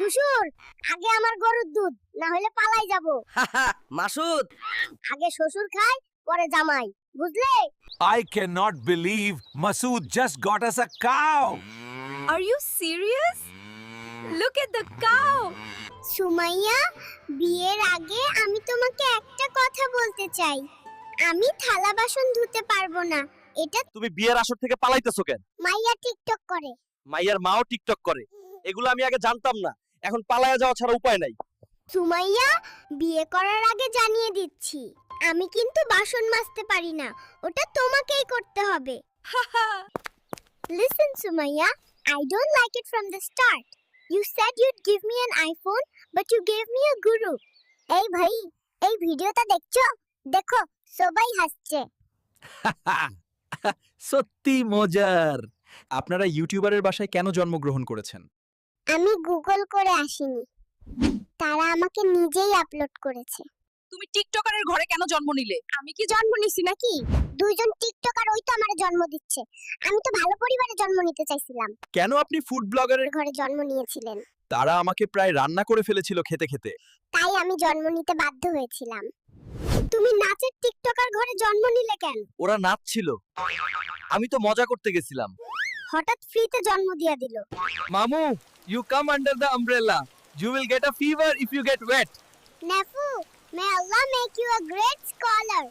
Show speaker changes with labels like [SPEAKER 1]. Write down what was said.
[SPEAKER 1] শ্বশুর আগে আমার গরুর দুধ না হলে পালাই যাব।
[SPEAKER 2] মাসুদ।
[SPEAKER 1] আগে শ্বশুর খায় পরে জামাই বুঝলে?
[SPEAKER 3] I cannot believe Masood just got us a cow.
[SPEAKER 4] Are you serious? Look at the cow.
[SPEAKER 1] Sumaiya বিয়ের আগে আমি তোমাকে একটা কথা বলতে চাই। আমি থালা বাসন ধুতে পারব না। এটা
[SPEAKER 2] তুমি বিয়ের আসর থেকে পালাইতেছো কেন?
[SPEAKER 1] মাইয়া টিকটক করে।
[SPEAKER 2] মাইয়ার মাও টিকটক করে। এগুলো আমি আগে জানতাম না। এখন পালায়া যাওয়া ছাড়া উপায় নাই।
[SPEAKER 1] সুমাইয়া বিয়ে করার আগে জানিয়ে দিচ্ছি আমি কিন্তু বাসন মাজতে পারি না ওটা তোমাকেই করতে হবে। Listen, Sumaya, I don't like it from the start. You said you'd give me an iPhone, but you gave me a guru. এই ভাই এই ভিডিওটা দেখছ? দেখো সবাই হাসছে।
[SPEAKER 5] সত্যি মজার। আপনারা ইউটিউবারের বাসায় কেন জন্মগ্রহণ করেছেন?
[SPEAKER 1] আমি গুগল করে আসিনি। তারা আমাকে নিজেই আপলোড করেছে।
[SPEAKER 4] তুমি টিকটকারের ঘরে কেন জন্ম নিলে? আমি কি
[SPEAKER 1] জন্ম নিছি নাকি? দুইজন টিকটকার ওই তো আমার জন্ম দিচ্ছে। আমি তো ভালো পরিবারে জন্ম নিতে চাইছিলাম।
[SPEAKER 5] কেন আপনি ফুড ব্লগারের
[SPEAKER 1] ঘরে জন্ম নিয়েছিলেন।
[SPEAKER 5] তারা আমাকে প্রায় রান্না করে ফেলেছিল খেতে খেতে।
[SPEAKER 1] তাই আমি জন্ম নিতে বাধ্য হয়েছিলাম। তুমি নাচের টিকটকার ঘরে জন্ম নিলে কেন?
[SPEAKER 2] ওরা নাচছিল। আমি তো মজা করতে গেছিলাম।
[SPEAKER 1] হঠাৎ ফ্রিতে জন্ম দিয়া দিল।
[SPEAKER 5] মামু you come under the umbrella you will get a fever if you get wet
[SPEAKER 1] নেফু may Allah make you a great scholar